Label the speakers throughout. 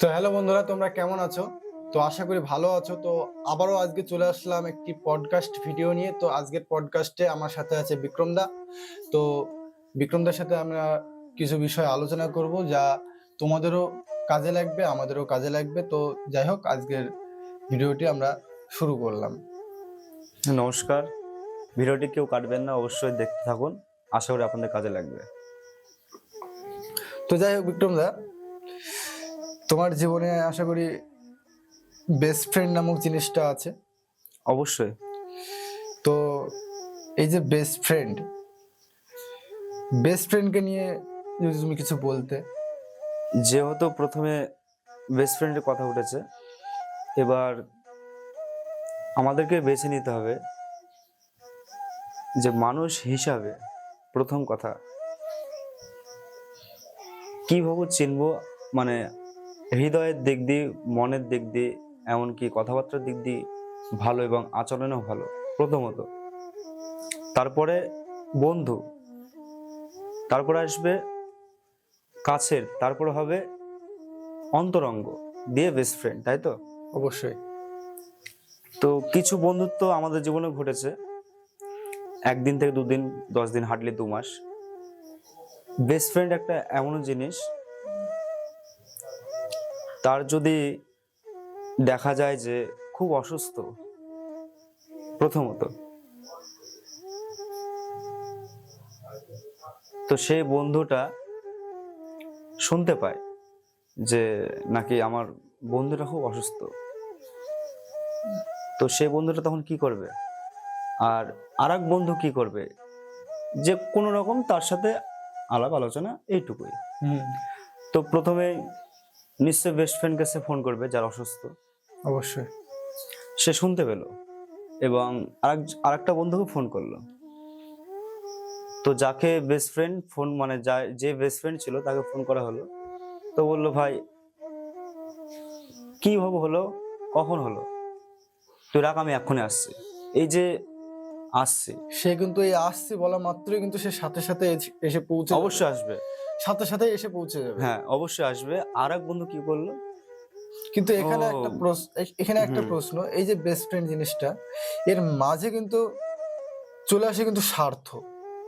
Speaker 1: তো হ্যালো বন্ধুরা তোমরা কেমন আছো? তো আশা করি ভালো আছো। তো আবারও আজকে চলে আসলাম একটি পডকাস্ট ভিডিও নিয়ে। তো আজকের পডকাস্টে আমার সাথে আছে বিক্রমদা তো বিক্রমদার সাথে আমরা কিছু বিষয় আলোচনা করব যা তোমাদেরও কাজে লাগবে আমাদেরও কাজে লাগবে। তো যাই হোক আজকের ভিডিওটি আমরা শুরু করলাম।
Speaker 2: নমস্কার। ভিডিওটি কেউ কাটবেন না অবশ্যই দেখতে থাকুন। আশা করি আপনাদের কাজে লাগবে।
Speaker 1: তো যাই হোক বিক্রমদা তোমার জীবনে আশা করি বেস্ট ফ্রেন্ড নামক জিনিসটা আছে।
Speaker 2: অবশ্যই।
Speaker 1: তো এই যে বেস্ট ফ্রেন্ড বেস্ট ফ্রেন্ডকে নিয়ে যদি তুমি কিছু বলতে।
Speaker 2: যেহেতু প্রথমে বেস্ট ফ্রেন্ডের কথা উঠেছে এবার আমাদেরকে বেছে নিতে হবে যে মানুষ হিসাবে প্রথম কথা কীভাবে চিনবো মানে হৃদয়ের দিক দিয়ে মনের দিক দিয়ে এমনকি কথাবার্তার দিক দিয়ে ভালো এবং আচরণেও ভালো প্রথমত। তারপরে বন্ধু। তারপরে আসবে কাছের তারপরে হবে অন্তরঙ্গ দিয়ে বেস্ট ফ্রেন্ড তাই তো?
Speaker 1: অবশ্যই।
Speaker 2: তো কিছু বন্ধুত্ব আমাদের জীবনে ঘটেছে। একদিন থেকে দুদিন দশ দিন হাঁটলে দু মাস। বেস্ট ফ্রেন্ড একটা এমন জিনিস তার যদি দেখা যায় যে খুব অসুস্থ প্রথমত। তো সেই বন্ধুটা শুনতে পায় যে নাকি আমার বন্ধুটা খুব অসুস্থ। তো সেই বন্ধুটা তখন কি করবে? আর আরেক বন্ধু কি করবে? যে কোনো রকম তার সাথে আলাপ আলোচনা এইটুকুই তো প্রথমে নিশ্চয় বেস্ট ফ্রেন্ড কাছে ফোন করবে যার অসুস্থ।
Speaker 1: অবশ্যই।
Speaker 2: সে শুনতে পেল এবং আরেক আরেকটা বন্ধুকে ফোন করল। তো যাকে বেস্ট ফ্রেন্ড ফোন মানে যা যে বেস্ট ফ্রেন্ড ছিল তাকে ফোন করা হলো। তো বলল ভাই কি ভাবে হলো? কখন হলো? তুই রাখ আমি এক্ষুনি আসছি। এই যে আসছি।
Speaker 1: সে কিন্তু এই আসছে বলা মাত্রই কিন্তু সে সাথে সাথে এসে পৌঁছে
Speaker 2: অবশ্যই আসবে।
Speaker 1: সাথে সাথে এসে পৌঁছে যাবে।
Speaker 2: হ্যাঁ অবশ্যই আসবে। আর এক বন্ধু কি করল
Speaker 1: কিন্তু এখানে একটা প্রশ্ন এখানে একটা প্রশ্ন এই যে বেস্ট ফ্রেন্ড জিনিসটা এর মাঝে কিন্তু চলে আসে কিন্তু স্বার্থ।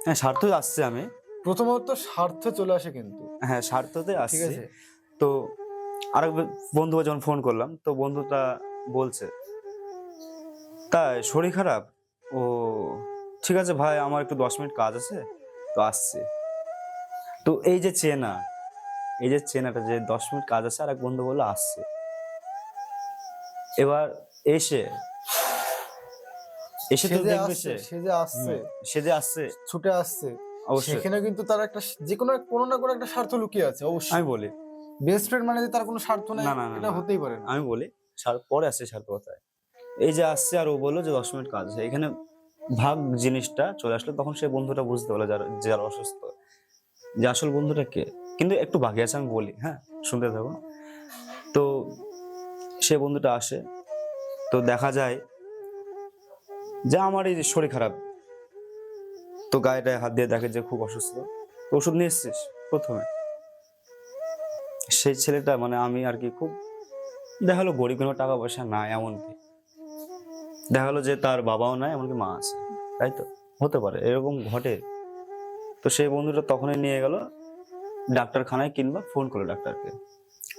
Speaker 2: হ্যাঁ স্বার্থ আসছে আমি।
Speaker 1: প্রথমত স্বার্থ চলে আসে কিন্তু।
Speaker 2: হ্যাঁ স্বার্থতে
Speaker 1: ঠিক আছে?
Speaker 2: তো আরেক বে- বন্ধুকে যখন ফোন করলাম তো বন্ধুটা বলছে তাই শরীর খারাপ? ও ঠিক আছে ভাই আমার একটু দশ মিনিট কাজ আছে। তো আসছে। তো এই যে চেনা এই যে চেনাটা যে দশ মিনিট কাজ আছে আর এক বন্ধু বলল আসছে। এবার এসে এসে
Speaker 1: সে
Speaker 2: তো
Speaker 1: যে
Speaker 2: দেখবে
Speaker 1: আসছে
Speaker 2: সে।
Speaker 1: সে যে আসছে।
Speaker 2: সে যে আসছে।
Speaker 1: ছুটে আসছে। সেখানে কিন্তু তার একটা যে কোনো কোনো না কোনো একটা স্বার্থ লুকিয়ে আছে অবশ্যই।
Speaker 2: আমি বলি।
Speaker 1: বেস্ট ফ্রেন্ড মানে যে তার কোনো স্বার্থ নাই এটা হতেই পারে না।
Speaker 2: আমি বলি পরে আসছে সার্থকতায় এই যে আসছে আর ও বলল যে দশ মিনিট কাজ আছে। এখানে ভাগ জিনিসটা চলে আসলো তখন সেই বন্ধুটা বুঝতে পারল যার যার অসুস্থ। যে আসল বন্ধুটা কে? কিন্তু একটু বাকি আছে, আমি বলি হ্যাঁ শুনতে থাকুন। তো সে বন্ধুটা আসে, তো দেখা যায় যে আমার এই যে শরীর খারাপ। তো গায়েটায় হাত দিয়ে দেখে যে খুব অসুস্থ। ওষুধ নিয়ে এসছিস প্রথমে? সেই ছেলেটা মানে আমি আর কি খুব দেখা গেলো গরিব, কোনো টাকা পয়সা নাই এমনকি। দেখা যে তার বাবাও নাই, এমনকি মা আছে, তাই তো? হতে পারে, এরকম ঘটে। তো সেই বন্ধুটা তখনই নিয়ে গেল ডাক্তারখানায় কিংবা ফোন করল ডাক্তারকে।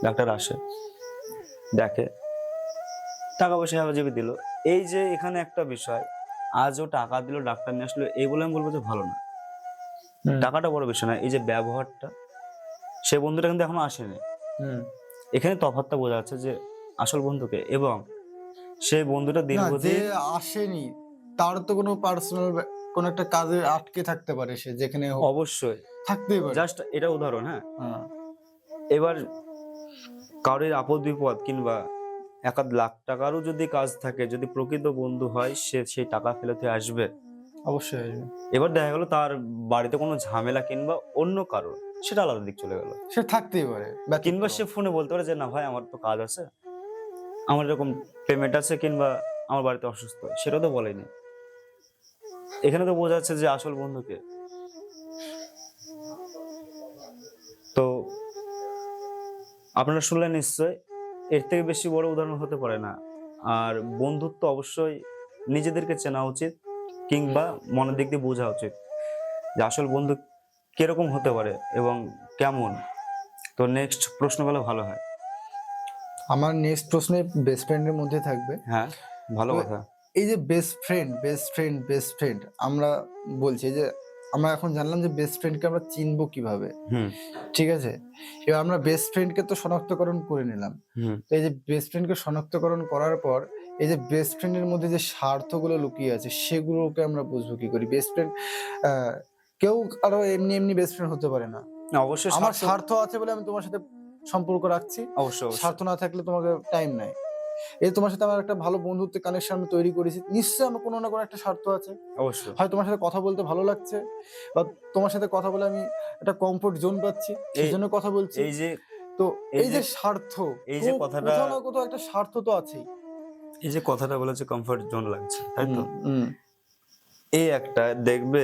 Speaker 2: ডাক্তার আসে দেখে টাকা পয়সা হাজাবি দিল। এই যে এখানে একটা বিষয় আজও টাকা দিল ডাক্তার নিয়ে আসলো এই বলে আমি বলব যে ভালো না। টাকাটা বড় বিষয় না এই যে ব্যবহারটা সে বন্ধুটা কিন্তু এখনও আসেনি।
Speaker 1: হুম।
Speaker 2: এখানে তফাৎটা বোঝা যাচ্ছে যে আসল বন্ধুকে এবং সেই বন্ধুটা দীর্ঘদিন
Speaker 1: আসেনি তার তো কোনো পার্সোনাল কোন একটা কাজে আটকে থাকতে পারে সে যেখানে হোক,
Speaker 2: অবশ্যই।
Speaker 1: থাকতেই পারে।
Speaker 2: জাস্ট এটা উদাহরণ হ্যাঁ?
Speaker 1: হ্যাঁ,
Speaker 2: এবার কারোর আপদ বিপদ কিংবা এক আধ লাখ টাকারও যদি কাজ থাকে যদি প্রকৃত বন্ধু হয় সে সেই টাকা ফেলতে আসবে।
Speaker 1: অবশ্যই আসবে।
Speaker 2: এবার দেখা গেল তার বাড়িতে কোনো ঝামেলা কিংবা অন্য কারণ সেটা আলাদা দিক চলে গেল।
Speaker 1: সে থাকতেই পারে
Speaker 2: কিংবা সে ফোনে বলতে পারে যে না ভাই আমার তো কাজ আছে। আমার এরকম পেমেন্ট আছে কিংবা আমার বাড়িতে অসুস্থ। সেটা তো বলেনি। এখানে তো বোঝা যাচ্ছে যে আসল বন্ধুকে। তো আপনারা শুনলেন নিশ্চয় এর থেকে বেশি বড় উদাহরণ হতে পারে না। আর বন্ধুত্ব অবশ্যই নিজেদেরকে চেনা উচিত কিংবা মনের দিক দিয়ে বোঝা উচিত যে আসল বন্ধু কীরকম হতে পারে এবং কেমন। তো নেক্সট প্রশ্ন করলে ভালো হয়।
Speaker 1: আমার নেক্সট প্রশ্নে বেস্ট ফ্রেন্ডের মধ্যে থাকবে।
Speaker 2: হ্যাঁ ভালো কথা।
Speaker 1: এই যে best friend best friend best friend আমরা বলছি যে আমরা এখন জানলাম যে বেস্ট ফ্রেন্ডকে আমরা চিনবো কীভাবে। ঠিক আছে? এবার আমরা বেস্ট ফ্রেন্ডকে তো শনাক্তকরণ করে নিলাম। এই যে বেস্ট ফ্রেন্ডকে শনাক্তকরণ করার পর এই যে বেস্ট ফ্রেন্ডের মধ্যে যে স্বার্থগুলো লুকিয়ে আছে সেগুলোকে আমরা বুঝব কি করি? বেস্ট ফ্রেন্ড কেউ আরও এমনি এমনি বেস্ট ফ্রেন্ড হতে পারে না।
Speaker 2: না, অবশ্যই
Speaker 1: আমার
Speaker 2: স্বার্থ-
Speaker 1: আছে বলে আমি তোমার সাথে সম্পর্ক রাখছি।
Speaker 2: অবশ্যই।
Speaker 1: স্বার্থ না থাকলে তোমাকে টাইম নাই। এই তোমার সাথে আমার একটা ভালো বন্ধুত্বের কানেকশন আমি তৈরি করেছি নিশ্চয়ই আমার কোনো না কোনো একটা স্বার্থ আছে।
Speaker 2: অবশ্যই।
Speaker 1: হয় তোমার সাথে কথা বলতে ভালো লাগছে বা তোমার সাথে কথা বলে আমি একটা কমফোর্ট জোন পাচ্ছি সেই
Speaker 2: এই-
Speaker 1: জন্য কথা বলছি।
Speaker 2: এই যে
Speaker 1: তো
Speaker 2: এই
Speaker 1: যে স্বার্থ
Speaker 2: এই যে কথাটা-
Speaker 1: কোথাও না কোথাও একটা স্বার্থ তো আছেই।
Speaker 2: এই যে কথাটা বলেছে কমফর্ট জোন লাগছে তাই তো? এই একটা দেখবে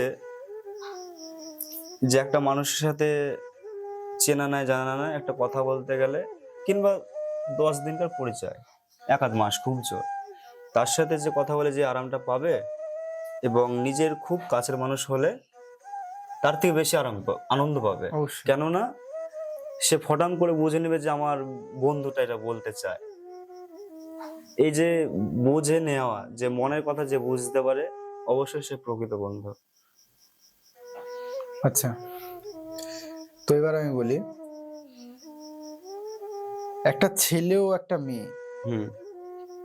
Speaker 2: যে একটা মানুষের সাথে চেনা নাই জানা নাই একটা কথা বলতে গেলে কিংবা দশ দিনকার পরিচয়। এক আধ মাস খুব জোর। তার সাথে যে কথা বলে যে আরামটা পাবে এবং নিজের খুব কাছের মানুষ হলে তার থেকে বেশি আরাম আনন্দ পাবে। কেননা সে ফটাম করে বুঝে নেবে যে আমার বন্ধুটা এটা বলতে চায়। এই যে বুঝে নেওয়া যে মনের কথা যে বুঝতে পারে অবশ্যই সে প্রকৃত বন্ধু।
Speaker 1: আচ্ছা। তো এবার আমি বলি একটা ছেলেও একটা মেয়ে
Speaker 2: হুম।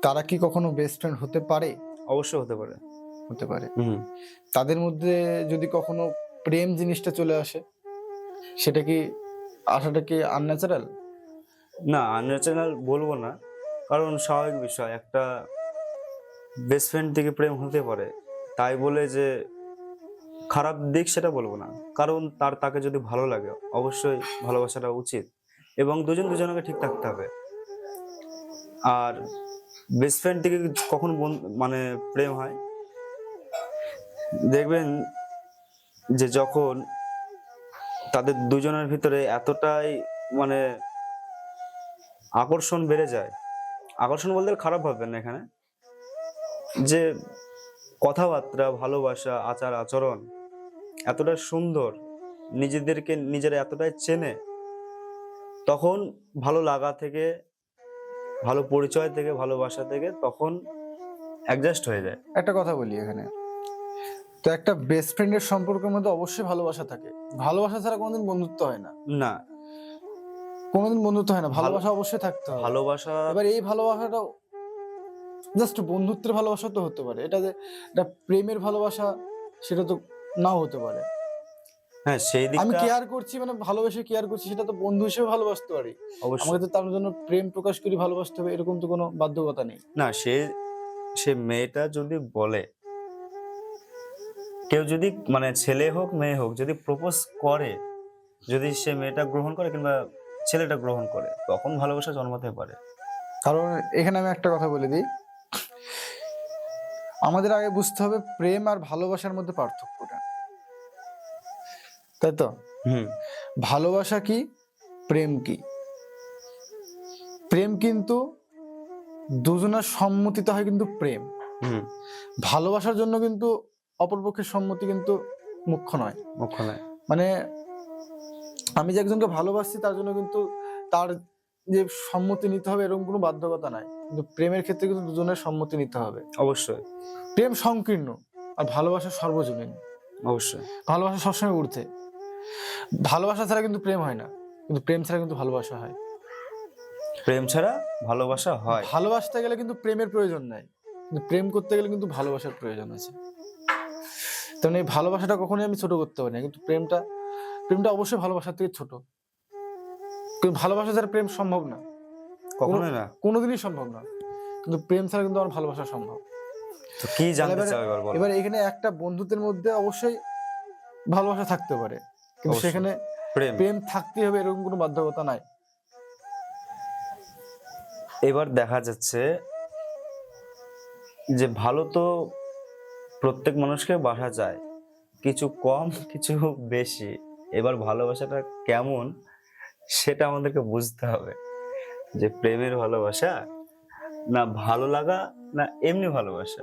Speaker 1: তারা কি কখনো বেস্ট ফ্রেন্ড হতে পারে?
Speaker 2: অবশ্যই হতে পারে।
Speaker 1: হতে পারে।
Speaker 2: হুম।
Speaker 1: তাদের মধ্যে যদি কখনো প্রেম জিনিসটা চলে আসে সেটা কি আসাটা কি আনন্যাচারাল
Speaker 2: না আনন্যাচারাল বলব না। কারণ স্বাভাবিক বিষয় একটা বেস্ট ফ্রেন্ড থেকে প্রেম হতে পারে। তাই বলে যে খারাপ দিক সেটা বলব না। কারণ তার তাকে যদি ভালো লাগে অবশ্যই ভালোবাসাটা উচিত। এবং দুজন দুজনকে ঠিক থাকতে হবে। আর বেস্ট ফ্রেন্ড থেকে কখন মানে প্রেম হয়? দেখবেন যে যখন তাদের দুজনের ভিতরে এতটাই মানে আকর্ষণ বেড়ে যায়, আকর্ষণ বলতে খারাপ ভাববেন না এখানে, যে কথাবার্তা, ভালোবাসা, আচার, আচরণ এতটা সুন্দর, নিজেদেরকে নিজেরা এতটাই চেনে, তখন ভালো লাগা থেকে ভালো পরিচয় থেকে ভালোবাসা থেকে তখন অ্যাডজাস্ট হয়ে যায়।
Speaker 1: একটা কথা বলি এখানে। তো একটা বেস্ট ফ্রেন্ডের সম্পর্কের মধ্যে অবশ্যই ভালোবাসা থাকে। ভালোবাসা ছাড়া কোনোদিন বন্ধুত্ব হয় না।
Speaker 2: না।
Speaker 1: কোনোদিন বন্ধুত্ব হয় না। ভালোবাসা অবশ্যই থাকতে হবে।
Speaker 2: ভালোবাসা
Speaker 1: এবার এই ভালোবাসাটা জাস্ট বন্ধুত্বের ভালোবাসা তো হতে পারে। এটা যে এটা প্রেমের ভালোবাসা সেটা তো নাও হতে পারে।
Speaker 2: হ্যাঁ সেই
Speaker 1: আমি কেয়ার করছি মানে ভালোবেসে কেয়ার করছি সেটা তো বন্ধু হিসেবে ভালোবাসতে পারি।
Speaker 2: অবশ্যই।
Speaker 1: আমাকে তো তার জন্য প্রেম প্রকাশ করি ভালোবাসতে হবে এরকম তো কোনো বাধ্যকতা নেই।
Speaker 2: না সে সে মেয়েটা যদি বলে কেউ যদি মানে ছেলে হোক মেয়ে হোক যদি প্রপোজ করে যদি সে মেয়েটা গ্রহণ করে কিংবা ছেলেটা গ্রহণ করে তখন ভালোবাসা জন্মাতে পারে।
Speaker 1: কারণ এখানে আমি একটা কথা বলে দিই। আমাদের আগে বুঝতে হবে প্রেম আর ভালোবাসার মধ্যে পার্থক্যটা তাই তো?
Speaker 2: হুম।
Speaker 1: ভালোবাসা কি? প্রেম কি? প্রেম কিন্তু দুজনের সম্মতিতে হয় কিন্তু প্রেম।
Speaker 2: হুম।
Speaker 1: ভালোবাসার জন্য কিন্তু অপরপক্ষের সম্মতি কিন্তু মুখ্য নয়।
Speaker 2: মুখ্য নয়।
Speaker 1: মানে আমি যে একজনকে ভালোবাসছি তার জন্য কিন্তু তার যে সম্মতি নিতে হবে এরকম কোনো বাধ্যকতা নাই। কিন্তু প্রেমের ক্ষেত্রে কিন্তু দুজনের সম্মতি নিতে হবে।
Speaker 2: অবশ্যই।
Speaker 1: প্রেম সংকীর্ণ আর ভালোবাসা সর্বজনীন।
Speaker 2: অবশ্যই।
Speaker 1: ভালোবাসা সবসময় উঠতে ভালোবাসা ছাড়া কিন্তু প্রেম হয় না। কিন্তু প্রেম ছাড়া কিন্তু ভালোবাসা হয়।
Speaker 2: প্রেম ছাড়া ভালোবাসা হয়।
Speaker 1: ভালোবাসতে গেলে কিন্তু প্রেমের প্রয়োজন নাই। কিন্তু প্রেম করতে গেলে কিন্তু ভালোবাসার প্রয়োজন আছে। তেমন এই ভালোবাসাটা কখনোই আমি ছোট করতে পারি না। কিন্তু প্রেমটা প্রেমটা অবশ্যই ভালোবাসার থেকে ছোট। কিন্তু ভালোবাসা ছাড়া প্রেম সম্ভব না।
Speaker 2: কখনোই না।
Speaker 1: কোনোদিনই সম্ভব না। কিন্তু প্রেম ছাড়া কিন্তু আমার ভালোবাসা সম্ভব।
Speaker 2: তো কি জানতে চাও এবার
Speaker 1: এবার এখানে একটা বন্ধুত্বের মধ্যে অবশ্যই ভালোবাসা থাকতে পারে। কিন্তু সেখানে
Speaker 2: প্রেম।
Speaker 1: থাকতেই হবে এরকম কোনো বাধ্যকতা নাই।
Speaker 2: এবার দেখা যাচ্ছে যে ভালো তো প্রত্যেক মানুষকে বাসা যায় কিছু কম কিছু বেশি। এবার ভালোবাসাটা কেমন সেটা আমাদেরকে বুঝতে হবে। যে প্রেমের ভালোবাসা না ভালো লাগা না এমনি ভালোবাসা।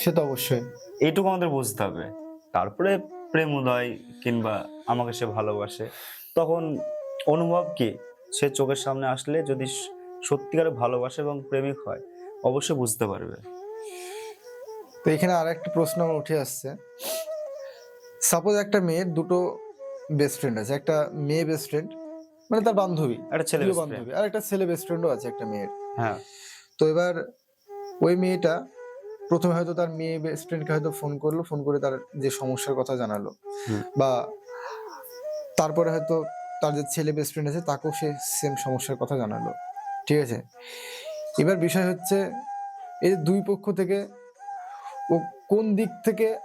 Speaker 1: সে তো অবশ্যই।
Speaker 2: এইটুকু আমাদের বুঝতে হবে। তারপরে প্রেম উদয় কিংবা আমাকে সে ভালোবাসে তখন অনুভব কি? সে চোখের সামনে আসলে যদি স- সত্যিকারের ভালোবাসে এবং প্রেমিক হয় অবশ্যই বুঝতে পারবে।
Speaker 1: তো এখানে আর একটা প্রশ্ন আমার উঠে আসছে। সাপোজ একটা মেয়ের দুটো বেস্ট ফ্রেন্ড আছে একটা মেয়ে বেস্ট ফ্রেন্ড মানে তার বান্ধবী
Speaker 2: একটা ছেলে।
Speaker 1: বান্ধবী আর একটা ছেলে বেস্ট ফ্রেন্ডও আছে একটা মেয়ের।
Speaker 2: হ্যাঁ।
Speaker 1: তো এবার ওই মেয়েটা প্রথমে হয়তো তার মেয়ে বেস্ট ফ্রেন্ডকে হয়তো ফোন করল ফোন করে তার যে সমস্যার কথা জানালো। বা তারপরে হয়তো তার যে ছেলে বেস্ট ফ্রেন্ড আছে তাকেও সে সেম সমস্যার কথা জানালো। ঠিক আছে? এবার বিষয় হচ্ছে এই যে দুই পক্ষ থেকে ও কোন দিক থেকে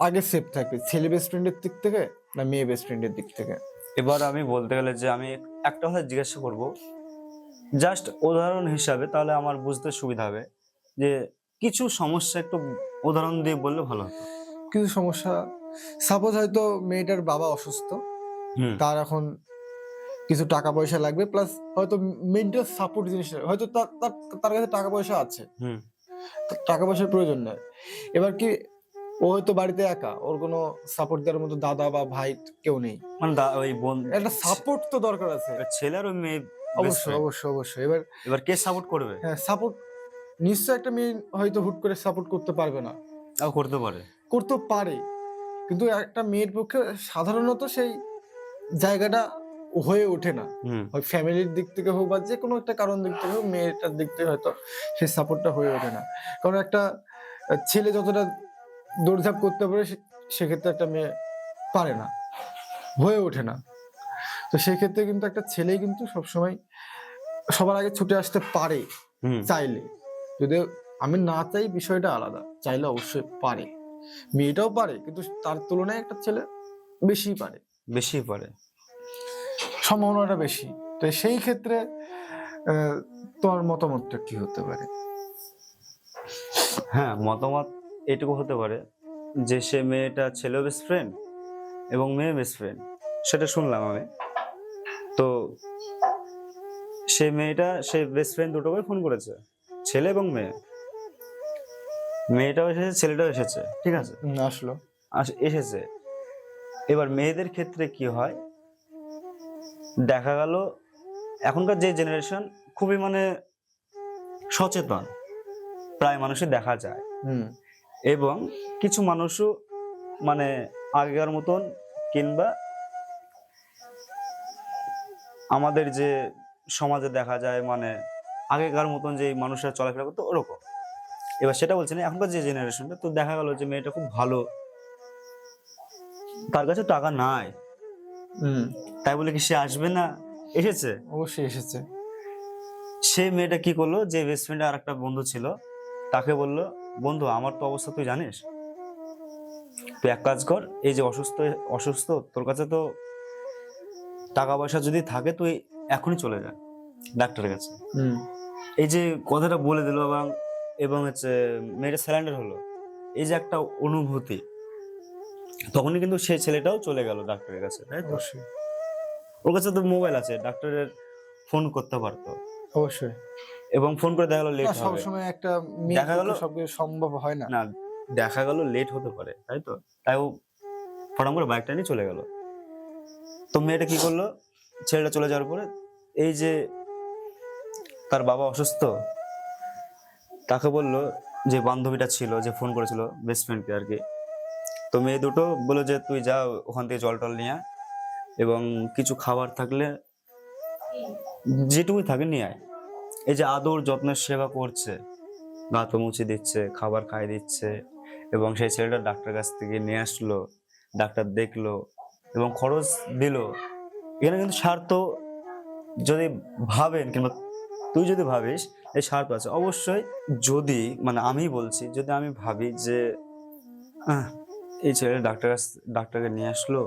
Speaker 1: আগে সেফ থাকবে? ছেলে বেস্ট ফ্রেন্ডের দিক থেকে না মেয়ে বেস্ট ফ্রেন্ডের দিক থেকে?
Speaker 2: এবার আমি বলতে গেলে যে আমি একটা কথা জিজ্ঞাসা করব। জাস্ট উদাহরণ হিসাবে তাহলে আমার বুঝতে সুবিধা হবে যে কিছু সমস্যা একটু উদাহরণ দিয়ে বললে ভালো হতো।
Speaker 1: কিছু সমস্যা সাপোজ হয়তো মেয়েটার বাবা অসুস্থ তার এখন কিছু টাকা পয়সা লাগবে প্লাস হয়তো মেন্টাল সাপোর্ট জিনিস হয়তো তার তার কাছে টাকা পয়সা আছে। টাকা পয়সার প্রয়োজন নেই। এবার কি ও হয়তো বাড়িতে একা ওর কোনো সাপোর্ট দেওয়ার মতো দাদা বা ভাই কেউ নেই।
Speaker 2: মানে ওই বোন
Speaker 1: একটা সাপোর্ট তো দরকার আছে।
Speaker 2: ছেলে আর মেয়ে
Speaker 1: অবশ্যই অবশ্যই অবশ্যই। এবার
Speaker 2: এবার কে সাপোর্ট করবে?
Speaker 1: হ্যাঁ সাপোর্ট নিশ্চয় একটা মেয়ে হয়তো হুট করে সাপোর্ট করতে পারবে না।
Speaker 2: তাও করতে পারে।
Speaker 1: করতে পারে। কিন্তু একটা মেয়ের পক্ষে সাধারণত সেই জায়গাটা হয়ে ওঠে না। হয় ফ্যামিলির দিক থেকে হোক বা যে কোনো একটা কারণ দিক থেকে হোক মেয়েটার দিক থেকে হয়তো সেই সাপোর্টটা হয়ে ওঠে না। কারণ একটা ছেলে যতটা দৌড়ঝাঁপ করতে পারে সে- সেক্ষেত্রে একটা মেয়ে পারে না। হয়ে ওঠে না। তো সেক্ষেত্রে কিন্তু একটা ছেলে কিন্তু সবসময় সবার আগে ছুটে আসতে পারে চাইলে। যদি আমি না চাই বিষয়টা আলাদা চাইলে অবশ্যই পারে। মেয়েটাও পারে কিন্তু তার তুলনায় একটা ছেলে বেশি পারে।
Speaker 2: বেশি পারে।
Speaker 1: সম্ভাবনাটা বেশি। তো সেই ক্ষেত্রে তোমার মতামতটা কি হতে পারে?
Speaker 2: হ্যাঁ মতামত এটুকু হতে পারে যে সে মেয়েটা ছেলে বেস্ট ফ্রেন্ড এবং মেয়ে বেস্ট ফ্রেন্ড সেটা শুনলাম আমি। তো সে মেয়েটা সে বেস্ট ফ্রেন্ড দুটোকে ফোন করেছে। ছেলে এবং মেয়ে। মেয়েটাও এসেছে ছেলেটাও এসেছে ঠিক আছে?
Speaker 1: আসলো।
Speaker 2: আস এসেছে। এবার মেয়েদের ক্ষেত্রে কি হয়? দেখা গেল এখনকার যে জেনারেশন খুবই মানে সচেতন। প্রায় মানুষই দেখা যায়।
Speaker 1: হুম।
Speaker 2: এবং কিছু মানুষও মানে আগেকার মতন কিংবা আমাদের যে সমাজে দেখা যায় মানে আগেকার মতন যে মানুষরা চলাফেরা করতো ওরকম। এবার সেটা বলছি না এখনকার যে জেনারেশনটা তো দেখা গেল যে মেয়েটা খুব ভালো। তার কাছে টাকা নাই। তাই বলে কি সে আসবে না? এসেছে?
Speaker 1: অবশ্যই এসেছে।
Speaker 2: সে মেয়েটা কি করল যে ফ্রেন্ড আর একটা বন্ধু ছিল তাকে বলল বন্ধু আমার তো অবস্থা তুই জানিস? তুই এক কাজ কর এই যে অসুস্থ অসুস্থ তোর কাছে তো টাকা পয়সা যদি থাকে তুই এখনই চলে যা ডাক্তারের কাছে।
Speaker 1: হুম।
Speaker 2: এই যে কথাটা বলে দিল এবং এবং হচ্ছে মেয়েটা স্যালেন্ডার হলো এই যে একটা অনুভূতি তখনই কিন্তু সেই ছেলেটাও চলে গেল ডাক্তারের কাছে তাই তো?
Speaker 1: অবশ্যই।
Speaker 2: ওর কাছে তো মোবাইল আছে ডাক্তারের ফোন করতে পারতো।
Speaker 1: অবশ্যই।
Speaker 2: এবং ফোন করে দেখা গেলো লেট
Speaker 1: না
Speaker 2: হবে।
Speaker 1: সবসময় একটা
Speaker 2: দেখা গেলো-
Speaker 1: সবকিছু সম্ভব হয় না।
Speaker 2: না দেখা গেল লেট হতে পারে তাই তো? তাই ও ফটাম করে বাইকটা নিয়ে চলে গেল। তো মেয়েটা কি করল? ছেলেটা চলে যাওয়ার পরে এই যে তার বাবা অসুস্থ। তাকে বলল যে বান্ধবীটা ছিল, যে ফোন করেছিল বেস্ট ফ্রেন্ডকে আর কি তো মেয়ে দুটো বলল যে, তুই যা, ওখান থেকে জল টল নিয়ে এবং কিছু খাবার থাকলে যেটুকুই থাকে নিয়ে আয়। এই যে আদর যত্নের সেবা করছে, গা তো মুছে দিচ্ছে, খাবার খাইয়ে দিচ্ছে এবং সেই ছেলেটা ডাক্তার কাছ থেকে নিয়ে আসলো, ডাক্তার দেখল এবং খরচ দিল। এখানে কিন্তু স্বার্থ যদি ভাবেন কিংবা তুই যদি ভাবিস এই স্বার্থ আছে অবশ্যই যদি মানে আমি বলছি যদি আমি ভাবি যে এই ছেলেটা ডাক্তার ডাক্তারকে নিয়ে আসলো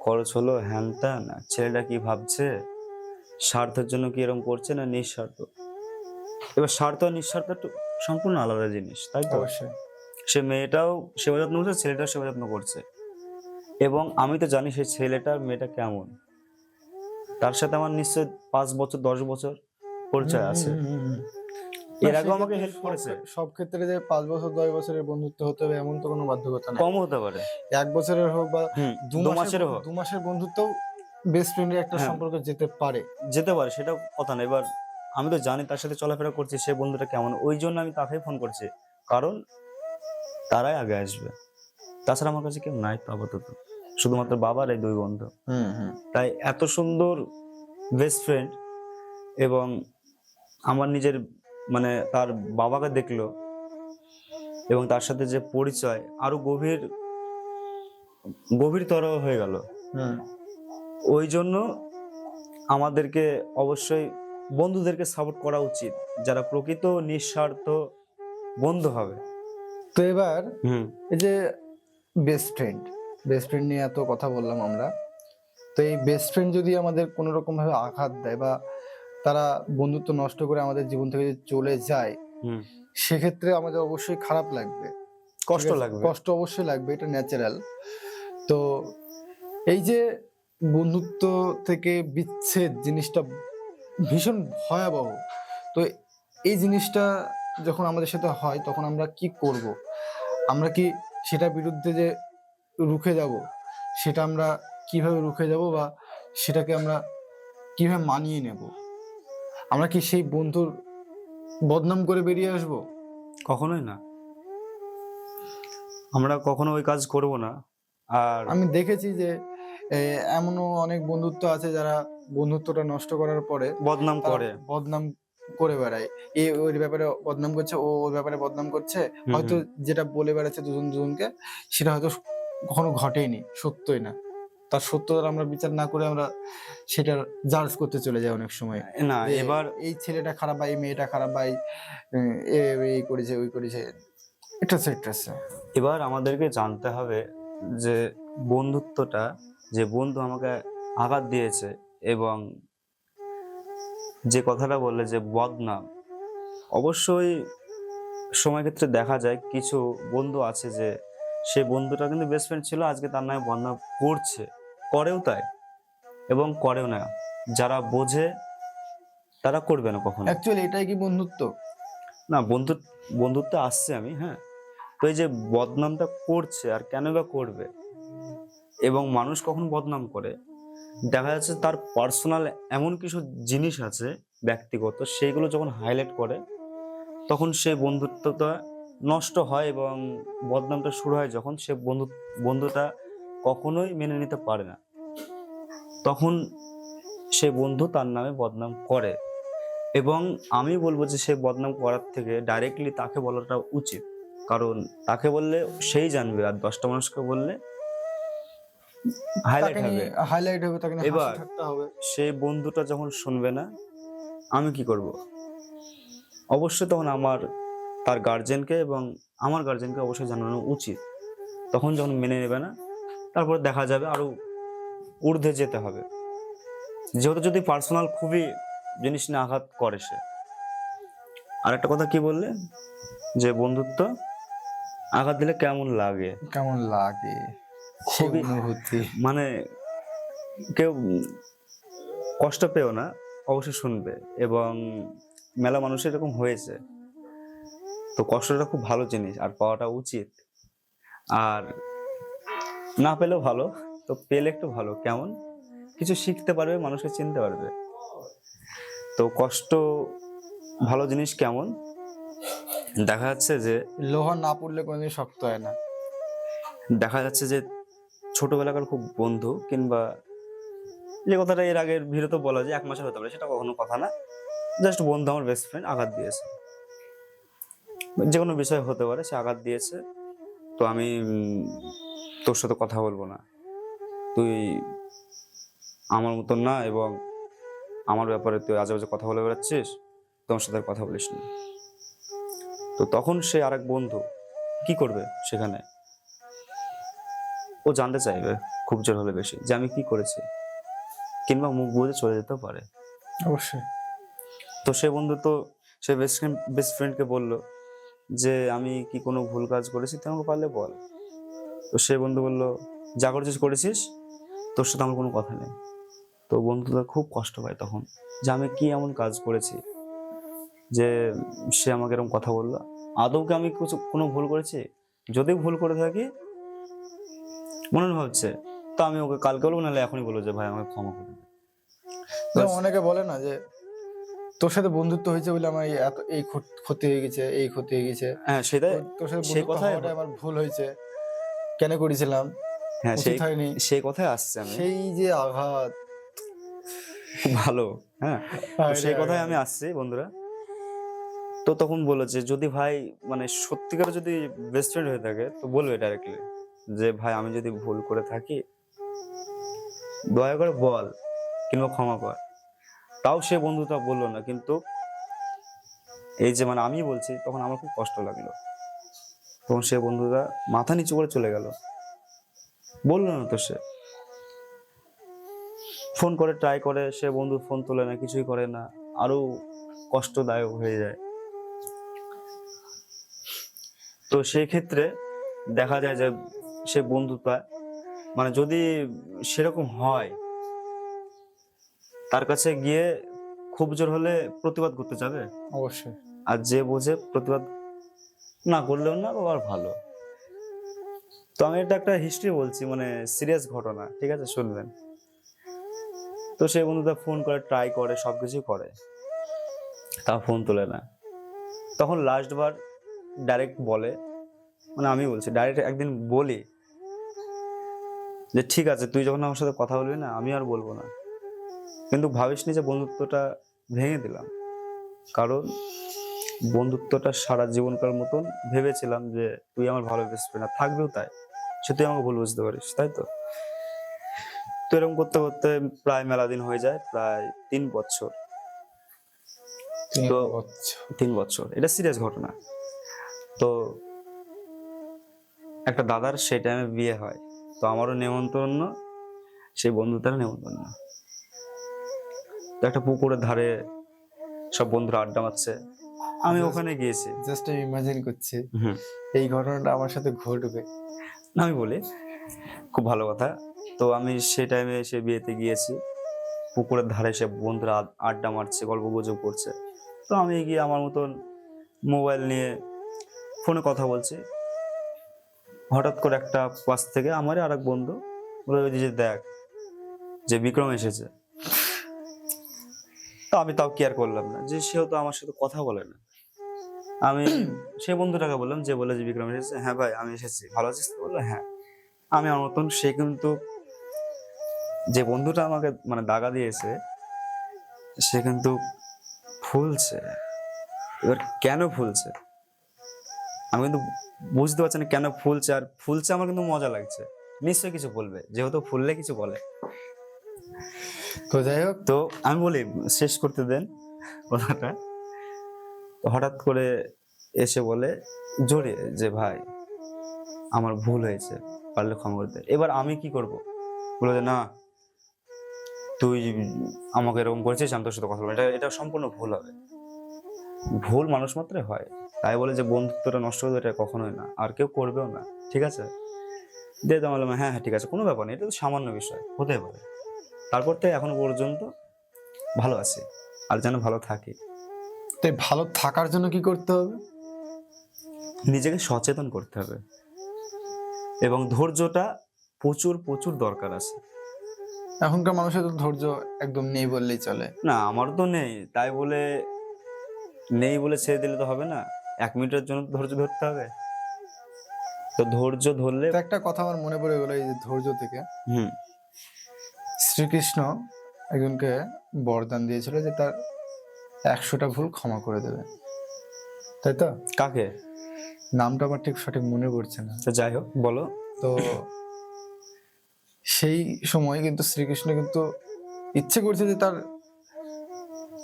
Speaker 2: খরচ হলো হ্যান ত্যান ছেলেটা কি ভাবছে স্বার্থের জন্য কি এরকম করছে না নিঃস্বার্থ? এবার স্বার্থ আর নিঃস্বার্থ একটু সম্পূর্ণ আলাদা জিনিস তাই তো?
Speaker 1: অবশ্যই।
Speaker 2: সে মেয়েটাও সেবা যত্ন করছে ছেলেটাও সেবা যত্ন করছে। এবং আমি তো জানি সেই ছেলেটা আর মেয়েটা কেমন। তার সাথে আমার নিশ্চয় পাঁচ বছর দশ বছর পরিচয় আছে। এর আমাকে হেল্প করেছে।
Speaker 1: সব ক্ষেত্রে যে পাঁচ বছর দশ বছরের বন্ধুত্ব হতে হবে এমন তো কোনো বাধ্যকতা নেই।
Speaker 2: কম হতে পারে।
Speaker 1: এক বছরের হোক বা দু মাসের
Speaker 2: হোক
Speaker 1: দু মাসের বন্ধুত্ব বেস্ট ফ্রেন্ডের একটা
Speaker 2: হ্যাঁ।
Speaker 1: সম্পর্ক যেতে পারে।
Speaker 2: যেতে পারে সেটা কথা না। এবার আমি তো জানি তার সাথে চলাফেরা করছি সে বন্ধুটা কেমন। ওই জন্য আমি তাকেই ফোন করছি। কারণ তারাই আগে আসবে। তাছাড়া আমার কাছে কেউ নাই তো আপাতত। শুধুমাত্র বাবার এই দুই বন্ধু। তাই এত সুন্দর বেস্ট ফ্রেন্ড এবং আমার নিজের মানে তার বাবাকে দেখল এবং তার সাথে যে পরিচয় আরও গভীর গভীরতর হয়ে গেল। ওই জন্য আমাদেরকে অবশ্যই বন্ধুদেরকে সাপোর্ট করা উচিত যারা প্রকৃত নিঃস্বার্থ বন্ধু হবে।
Speaker 1: তো এবার এই যে বেস্ট ফ্রেন্ড বেস্ট ফ্রেন্ড নিয়ে এত কথা বললাম আমরা তো এই বেস্ট ফ্রেন্ড যদি আমাদের কোনো রকম ভাবে আঘাত দেয় বা তারা বন্ধুত্ব নষ্ট করে আমাদের জীবন থেকে চলে যায় সেক্ষেত্রে আমাদের অবশ্যই খারাপ লাগবে।
Speaker 2: কষ্ট লাগবে।
Speaker 1: কষ্ট অবশ্যই লাগবে এটা ন্যাচারাল তো এই যে বন্ধুত্ব থেকে বিচ্ছেদ জিনিসটা ভীষণ ভয়াবহ। তো এই জিনিসটা যখন আমাদের সাথে হয় তখন আমরা কি করব? আমরা কি সেটার বিরুদ্ধে যে রুখে যাব সেটা আমরা কীভাবে রুখে যাব বা সেটাকে আমরা কীভাবে মানিয়ে নেব? আমরা কি সেই বন্ধুর বদনাম করে বেরিয়ে আসব?
Speaker 2: কখনোই না। আমরা কখনো ওই কাজ করব না। আর
Speaker 1: আমি দেখেছি যে এ, এমনও অনেক বন্ধুত্ব আছে যারা বন্ধুত্বটা নষ্ট করার পরে
Speaker 2: বদনাম
Speaker 1: তারা
Speaker 2: করে।
Speaker 1: বদনাম করে বেড়ায়। এ ওই ব্যাপারে বদনাম করছে ও ওই ব্যাপারে বদনাম করছে।
Speaker 2: হুম,
Speaker 1: হয়তো যেটা বলে বেড়াচ্ছে দুজন দুজনকে সেটা হয়তো কখনো ঘটেনি সত্যই না। তার সত্যতার আমরা বিচার না করে আমরা সেটা জাজ করতে চলে যাই অনেক সময়।
Speaker 2: না এবার
Speaker 1: এই ছেলেটা খারাপ বা এই মেয়েটা খারাপ বা এই, করেছে ওই করেছে এটা এটা
Speaker 2: এবার আমাদেরকে জানতে হবে যে বন্ধুত্বটা যে বন্ধু আমাকে আঘাত দিয়েছে এবং যে কথাটা বললে যে বদনাম অবশ্যই সময় ক্ষেত্রে দেখা যায় কিছু বন্ধু আছে যে সে বন্ধুটা কিন্তু বেস্ট ফ্রেন্ড ছিল আজকে তার নামে বদনাম করছে। করেও তাই এবং করেও না। যারা বোঝে তারা করবে না কখনো।
Speaker 1: অ্যাকচুয়ালি এটাই কি বন্ধুত্ব?
Speaker 2: না বন্ধু বন্ধুত্ব আসছে আমি হ্যাঁ। তো এই যে বদনামটা করছে আর কেন বা করবে? এবং মানুষ কখন বদনাম করে? দেখা যাচ্ছে তার পার্সোনাল এমন কিছু জিনিস আছে ব্যক্তিগত সেইগুলো যখন হাইলাইট করে তখন সে বন্ধুত্বটা নষ্ট হয় এবং বদনামটা শুরু হয় যখন সে বন্ধু বন্ধুটা কখনোই মেনে নিতে পারে না। তখন সে বন্ধু তার নামে বদনাম করে এবং আমি বলব যে সে বদনাম করার থেকে ডাইরেক্টলি তাকে বলাটা উচিত। কারণ তাকে বললে সেই জানবে আর দশটা মানুষকে বললে হাইলাইট হবে।
Speaker 1: হাইলাইট হবে তাকে
Speaker 2: এবার- সেই বন্ধুটা যখন শুনবে না আমি কি করব? অবশ্যই তখন আমার তার গার্জেনকে এবং আমার গার্জেনকে অবশ্যই জানানো উচিত। তখন যখন মেনে নেবে না তারপর দেখা যাবে আরও ঊর্ধ্বে যেতে হবে। যেহেতু যদি পার্সোনাল খুবই জিনিস নিয়ে আঘাত করে সে। আর একটা কথা কি বললে? যে বন্ধুত্ব আঘাত দিলে কেমন লাগে?
Speaker 1: কেমন লাগে?
Speaker 2: খুবই-
Speaker 1: অনুভূতি
Speaker 2: মানে কেউ কষ্ট পেও না অবশ্যই শুনবে। এবং মেলা মানুষের এরকম হয়েছে। তো কষ্টটা খুব ভালো জিনিস আর পাওয়াটা উচিত। আর না পেলেও ভালো তো পেলে একটু ভালো কেমন? কিছু শিখতে পারবে মানুষকে চিনতে পারবে। তো কষ্ট ভালো জিনিস কেমন? দেখা যাচ্ছে যে
Speaker 1: লোহা না পড়লে কোনোদিন শক্ত হয় না।
Speaker 2: দেখা যাচ্ছে যে ছোটবেলাকার খুব বন্ধু কিংবা যে কথাটা এর আগের ভিডিওতে বলা যায় এক মাসের হতে পারে সেটা কখনো কথা না। জাস্ট বন্ধু আমার বেস্ট ফ্রেন্ড আঘাত দিয়েছে। যে কোনো বিষয় হতে পারে সে আঘাত দিয়েছে। তো আমি তোর সাথে কথা বলব না। তুই আমার মতন না এবং আমার ব্যাপারে তুই আজে বাজে কথা বলে বেড়াচ্ছিস তোমার সাথে আর কথা বলিস না। তো তখন সে আরেক বন্ধু কি করবে সেখানে? ও জানতে চাইবে খুব জোর হলে বেশি যে আমি কি করেছি কিংবা মুখ বুঝে চলে যেতেও পারে।
Speaker 1: অবশ্যই।
Speaker 2: তো সে বন্ধু তো সে বেস্ট ফ্রেন্ড বেস্ট ফ্রেন্ডকে বলল যে আমি কি কোনো ভুল কাজ করেছি? তুই আমাকে পারলে বল। তো সে বন্ধু বলল যা করেছিস করেছিস তোর সাথে আমার কোনো কথা নেই। তো বন্ধুটা খুব কষ্ট পায় তখন যে আমি কি এমন কাজ করেছি যে সে আমাকে এরকম কথা বলল। আদৌকে আমি কিছু কোনো ভুল করেছি? যদি ভুল করে থাকি মনে ভাবছে তো আমি ওকে কালকে বলব নাহলে এখনই বলব যে ভাই আমাকে ক্ষমা করে।
Speaker 1: অনেকে বলে না যে তোর সাথে বন্ধুত্ব হয়েছে বলে আমার এই ক্ষতি হয়ে গেছে এই ক্ষতি হয়ে গেছে।
Speaker 2: হ্যাঁ সেটাই
Speaker 1: তোর- সাথে আমার ভুল হয়েছে। কেন করেছিলাম?
Speaker 2: হ্যাঁ সেই
Speaker 1: উচিত হয়নি।
Speaker 2: সেই কথাই আসছে আমি।
Speaker 1: সেই যে আঘাত।
Speaker 2: খুব ভালো হ্যাঁ? তো সেই কথাই আমি আসছি বন্ধুরা। তো তখন বলল যে যদি ভাই মানে সত্যিকার যদি বেস্ট ফ্রেন্ড হয়ে থাকে তো বলবে ডাইরেক্টলি যে ভাই আমি যদি ভুল করে থাকি দয়া করে বল কিংবা ক্ষমা কর। তাও সে বন্ধুটা বলল না কিন্তু এই যে মানে আমি বলছি তখন আমার খুব কষ্ট লাগল। তখন সে বন্ধুটা মাথা নিচু করে চলে গেল। বলল না তো সে। ফোন করে ট্রাই করে সে বন্ধু ফোন তোলে না কিছুই করে না আরও কষ্টদায়ক হয়ে যায়। তো সেই ক্ষেত্রে দেখা যায় যে সে বন্ধুটা মানে যদি সেরকম হয় তার কাছে গিয়ে খুব জোর হলে প্রতিবাদ করতে যাবে?
Speaker 1: অবশ্যই।
Speaker 2: আর যে বোঝে প্রতিবাদ না, করলেও না, আবার ভালো। তো আমি এটা একটা হিস্ট্রি বলছি মানে সিরিয়াস ঘটনা, ঠিক আছে, শুনবেন। তো সেই বন্ধুটা ফোন করে ট্রাই করে সবকিছু করে। তা ফোন তোলে না। তখন লাস্টবার ডাইরেক্ট বলে মানে আমি বলছি ডাইরেক্ট একদিন বলি যে, ঠিক আছে, তুই যখন আমার সাথে কথা বলবি না, আমি আর বলব না। কিন্তু ভাবিস নি যে বন্ধুত্বটা ভেঙে দিলাম। কারণ বন্ধুত্বটা সারা জীবনকার মতন ভেবেছিলাম যে তুই আমার ভালো বেস্ট ফ্রেন্ড আর থাকবেও তাই। সে তুই আমাকে ভুল বুঝতে পারিস তাই তো? তো এরকম করতে করতে প্রায় মেলা দিন হয়ে যায় প্রায় তিন বছর। তো- তিন বছর। এটা সিরিয়াস ঘটনা। তো একটা দাদার সেই টাইমে বিয়ে হয়। তো আমারও নেমন্তন্ন সেই বন্ধুটারও নেমন্তন্ন। তো একটা পুকুরের ধারে সব বন্ধুরা আড্ডা মারছে। আমি ওখানে গিয়েছি।
Speaker 1: জাস্ট আমি ইমাজিন করছি। এই ঘটনাটা আমার সাথে ঘটবে।
Speaker 2: না, আমি বলি খুব ভালো কথা। তো আমি সেই টাইমে সে বিয়েতে গিয়েছি। পুকুরের ধারে সে বন্ধুরা আড্ডা মারছে গল্প গুজব করছে। তো আমি গিয়ে আমার মতন মোবাইল নিয়ে ফোনে কথা বলছি। হঠাৎ করে একটা পাশ থেকে আমারই আর এক বন্ধু বলে যে দেখ যে বিক্রম এসেছে। তো আমি তাও কেয়ার করলাম না। যে সেও তো আমার সাথে কথা বলে না। আমি সেই বন্ধুটাকে বললাম যে বলে যে বিক্রম এসেছে হ্যাঁ ভাই আমি এসেছি। ভালো আছিস? তো বলল হ্যাঁ। আমি আমার মতন সে কিন্তু যে বন্ধুটা আমাকে মানে দাগা দিয়েছে সে কিন্তু ফুলছে এবার কেন ফুলছে আমি কিন্তু বুঝতে পারছি না কেন ফুলছে আর ফুলছে আমার কিন্তু মজা লাগছে। নিশ্চয়ই কিছু বলবে যেহেতু ফুললে কিছু বলে।
Speaker 1: তো যাই হোক।
Speaker 2: তো আমি বলি শেষ করতে দেন কথাটা হঠাৎ করে এসে বলে, জোরে যে ভাই, আমার ভুল হয়েছে, পারলে ক্ষমা করতে এবার আমি কি করব? বলে যে, না, তুই আমাকে এরকম করেছিস, আমি তোর সাথে কথা বলব এটা এটা সম্পূর্ণ ভুল হবে। ভুল মানুষ মাত্রই হয়। তাই বলে যে, বন্ধুত্বটা নষ্ট হবে এটা কখনোই না, আর কেউ করবেও না। ঠিক আছে? দিয়ে তো বললাম হ্যাঁ হ্যাঁ ঠিক আছে, কোনো ব্যাপার নেই, এটা তো সামান্য বিষয় হতে পারে। তারপর থেকে এখনও পর্যন্ত ভালো আছি, আর যেন ভালো থাকি।
Speaker 1: তো এই ভালো থাকার জন্য কি করতে হবে?
Speaker 2: নিজেকে সচেতন করতে হবে। এবং ধৈর্যটা প্রচুর প্রচুর দরকার আছে।
Speaker 1: এখনকার মানুষের তো ধৈর্য একদম নেই বললেই চলে।
Speaker 2: না আমার তো নেই। তাই বলে নেই বলে ছেড়ে দিলে তো হবে না। এক মিনিটের জন্য ধৈর্য ধরতে হবে। তো ধৈর্য ধরলে
Speaker 1: একটা কথা আমার মনে পড়ে গেলো এই যে ধৈর্য থেকে।
Speaker 2: হুম।
Speaker 1: শ্রীকৃষ্ণ একজনকে বরদান দিয়েছিল যে তার একশোটা ভুল ক্ষমা করে দেবে। তাই তো?
Speaker 2: কাকে?
Speaker 1: নামটা আমার ঠিক সঠিক মনে পড়ছে না।
Speaker 2: তো যাই হোক বলো।
Speaker 1: তো সেই সময় কিন্তু শ্রীকৃষ্ণ কিন্তু ইচ্ছে করছে যে তার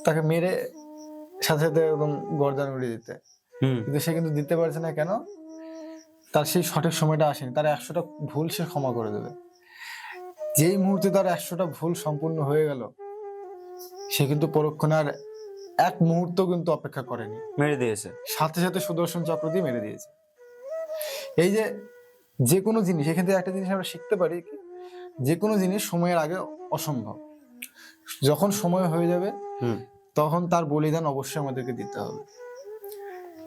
Speaker 1: তাকে মেরে সাথে সাথে একদম গর্দান উড়িয়ে দিতে।
Speaker 2: হুম।
Speaker 1: কিন্তু সে কিন্তু দিতে পারছে না কেন? তার সেই সঠিক সময়টা আসেনি। তার একশোটা ভুল সে ক্ষমা করে দেবে। যেই মুহূর্তে তার একশোটা ভুল সম্পূর্ণ হয়ে গেল সে কিন্তু পরক্ষণে আর এক মুহূর্ত কিন্তু অপেক্ষা করেনি।
Speaker 2: মেরে দিয়েছে।
Speaker 1: সাথে সাথে সুদর্শন চক্র দিয়ে মেরে দিয়েছে। এই যে যে কোনো জিনিস এখান থেকে একটা জিনিস আমরা শিখতে পারি যে কোনো জিনিস সময়ের আগে অসম্ভব। যখন সময় হয়ে যাবে তখন তার বলিদান অবশ্যই আমাদেরকে দিতে হবে।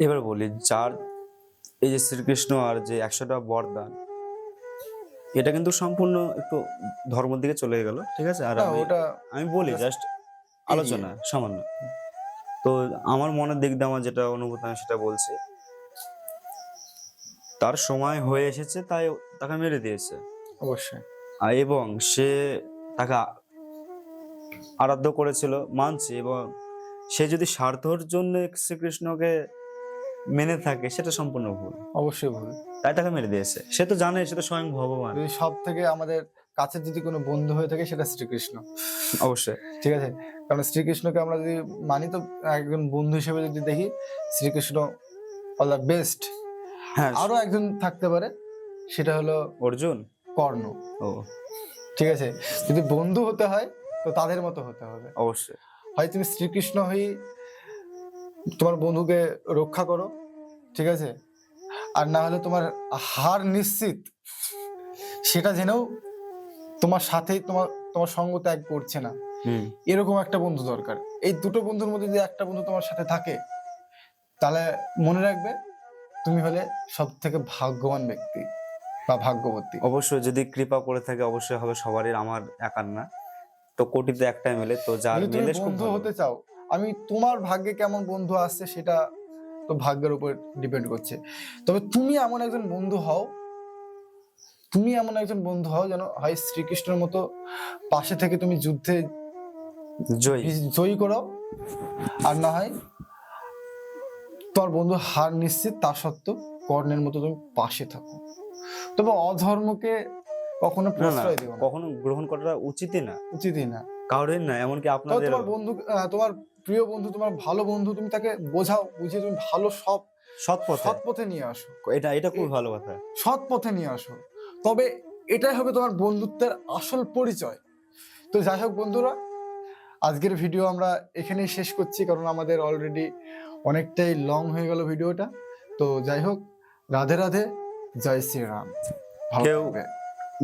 Speaker 2: এবার বলি যার এই যে শ্রীকৃষ্ণ আর যে একশোটা বরদান এটা কিন্তু সম্পূর্ণ একটু ধর্মের দিকে চলে গেল ঠিক আছে? আর
Speaker 1: ওটা
Speaker 2: আমি বলি জাস্ট আলোচনা সামান্য। তো আমার মনের দিক দিয়ে আমার যেটা অনুভূতি আমি সেটা বলছি। তার সময় হয়ে এসেছে তাই তাকে মেরে দিয়েছে।
Speaker 1: অবশ্যই।
Speaker 2: আর এবং সে তাকে আরাধ্য করেছিল মানছে এবং সে যদি স্বার্থর জন্য শ্রীকৃষ্ণকে মেনে থাকে সেটা সম্পূর্ণ ভুল।
Speaker 1: অবশ্যই ভুল।
Speaker 2: তাই তাকে মেরে দিয়েছে। সে তো জানে সে তো স্বয়ং ভগবান।
Speaker 1: সব থেকে আমাদের কাছে যদি কোনো বন্ধু হয়ে থাকে সেটা শ্রীকৃষ্ণ।
Speaker 2: অবশ্যই।
Speaker 1: ঠিক আছে? কারণ শ্রীকৃষ্ণকে আমরা যদি মানি তো একজন বন্ধু হিসেবে যদি দেখি শ্রীকৃষ্ণ অল দ্য বেস্ট
Speaker 2: হ্যাঁ।
Speaker 1: আরও একজন থাকতে পারে সেটা হলো
Speaker 2: অর্জুন?
Speaker 1: কর্ণ।
Speaker 2: ও।
Speaker 1: ঠিক আছে? যদি বন্ধু হতে হয় তো তাদের মতো হতে হবে।
Speaker 2: অবশ্যই।
Speaker 1: হয় তুমি শ্রীকৃষ্ণ হয়ে তোমার বন্ধুকে রক্ষা করো ঠিক আছে? আর না হলে তোমার হার নিশ্চিত সেটা জেনেও তোমার সাথেই তোমার তোমার সঙ্গ ত্যাগ করছে না।
Speaker 2: হুম।
Speaker 1: এরকম একটা বন্ধু দরকার। এই দুটো বন্ধুর মধ্যে যদি একটা বন্ধু তোমার সাথে থাকে তাহলে মনে রাখবে তুমি হলে সব থেকে ভাগ্যবান ব্যক্তি বা ভাগ্যবতী।
Speaker 2: অবশ্যই যদি কৃপা করে থাকে অবশ্যই হবে সবারই আমার একার না। তো কোটিতে একটাই মেলে তো যার মেলে
Speaker 1: বন্ধু হতে চাও আমি তোমার ভাগ্যে কেমন বন্ধু আসছে সেটা তো ভাগ্যের উপর ডিপেন্ড করছে। তবে তুমি এমন একজন বন্ধু হও তুমি এমন একজন বন্ধু হও যেন হয় শ্রীকৃষ্ণের মতো পাশে থেকে তুমি যুদ্ধে
Speaker 2: জয়।
Speaker 1: জয়ী করো আর না হয় তোমার বন্ধু হার নিশ্চিত তা সত্ত্বেও কর্ণের মতো তুমি পাশে থাকো। তবে অধর্মকে কখনো প্রশ্রয় দিও না।
Speaker 2: কখনো গ্রহণ করাটা উচিতই না।
Speaker 1: উচিতই না।
Speaker 2: কারোর না এমনকি আপনাদের
Speaker 1: তোমার বন্ধু তোমার প্রিয় বন্ধু তোমার ভালো বন্ধু তুমি তাকে বোঝাও বুঝিয়ে তুমি ভালো সব
Speaker 2: সৎ পথে
Speaker 1: সৎ পথে নিয়ে আসো।
Speaker 2: এটা এটা খুব ভালো কথা।
Speaker 1: সৎ পথে নিয়ে আসো। তবে এটাই হবে তোমার বন্ধুত্বের আসল পরিচয়। তো যাই হোক বন্ধুরা আজকের ভিডিও আমরা এখানেই শেষ করছি কারণ আমাদের অলরেডি অনেকটাই লং হয়ে গেল ভিডিওটা। তো যাই হোক রাধে রাধে জয় শ্রীরাম।
Speaker 2: কেউ-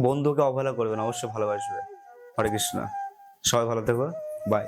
Speaker 2: বন্ধুকে অবহেলা করবেন অবশ্যই ভালোবাসবে। হরে কৃষ্ণ। সবাই ভালো থেকো। বাই